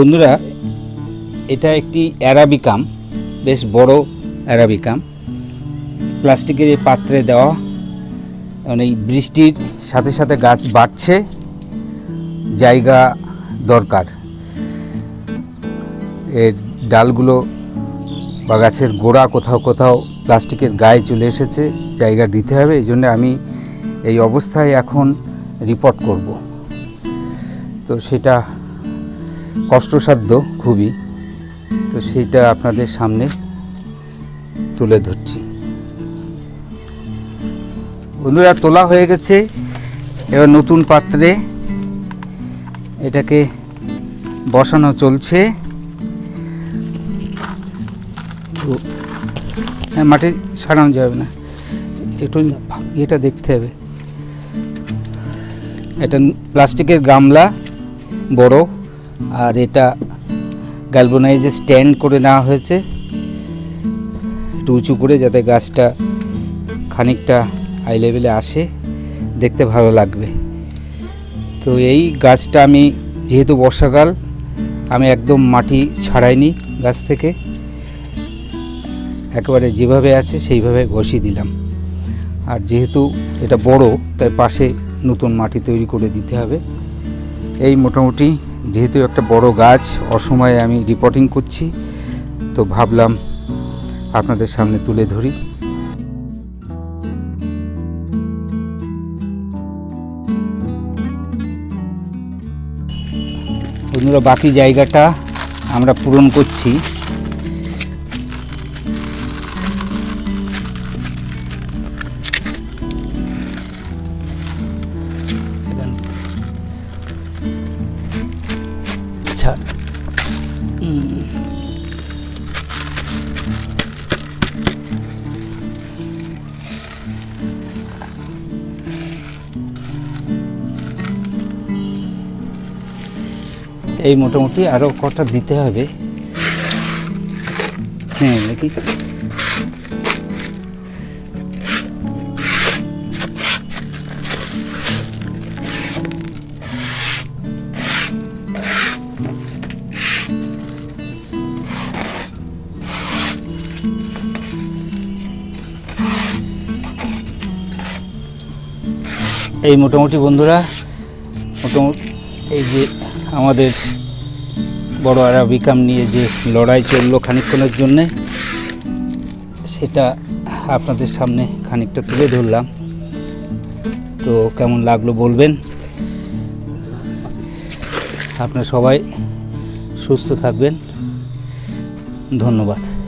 বন্ধুরা, এটা একটি অ্যারাবিকাম বেশ বড় অ্যারাবিকাম প্লাস্টিকের পাত্রে দেওয়া মানে বৃষ্টির সাথে সাথে গাছ বাড়ছে, জায়গা দরকার। এর ডালগুলো বা গাছের গোড়া কোথাও কোথাও প্লাস্টিকের গায়ে চলে এসেছে, জায়গা দিতে হবে, এই জন্য আমি এই অবস্থায় এখন রিপোর্ট করব। তো সেটা কষ্টসাধ্য খুবই। তো সেইটা আপনাদের সামনে তুলে ধরছি। বন্ধুরা, তোলা হয়ে গেছে। এবার নতুন পাত্রে এটাকে বসানো চলছে। হ্যাঁ মাটি সারানো যাবে না। একটু এটা দেখতে হবে। এটা প্লাস্টিকের গামলা, বড়। আর এটা গ্যালবোনাইজে স্ট্যান্ড করে নেওয়া হয়েছে। একটু উঁচু করে যাতে গাছটা খানিকটা হাই লেভেলে আসে, দেখতে ভালো লাগবে। তো এই গাছটা আমি, যেহেতু বর্ষাকাল, আমি একদম মাটি ছাড়াইনি গাছ থেকে। একেবারে যেভাবে আছে সেইভাবে বসিয়ে দিলাম। আর যেহেতু এটা বড়, তাই পাশে নতুন মাটি তৈরি করে দিতে হবে। এই মোটামুটি যেহেতু একটা বড় গাছ, অসময়ে আমি রিপোর্টিং করছি, তো ভাবলাম আপনাদের সামনে তুলে ধরি। বাকি জায়গাটা আমরা পূরণ করছি। আচ্ছা। এই মোটামুটি আরও কটা দিতে হবে। হ্যাঁ নাকি এই মোটামুটি বন্ধুরা মোটামুটি এই যে আমাদের বড় আরাবিকাম নিয়ে যে লড়াই চলল খানিকক্ষণের জন্যে, সেটা আপনাদের সামনে খানিকটা তুলে ধরলাম। তো কেমন লাগল বলবেন? আপনারা সবাই সুস্থ থাকবেন। ধন্যবাদ।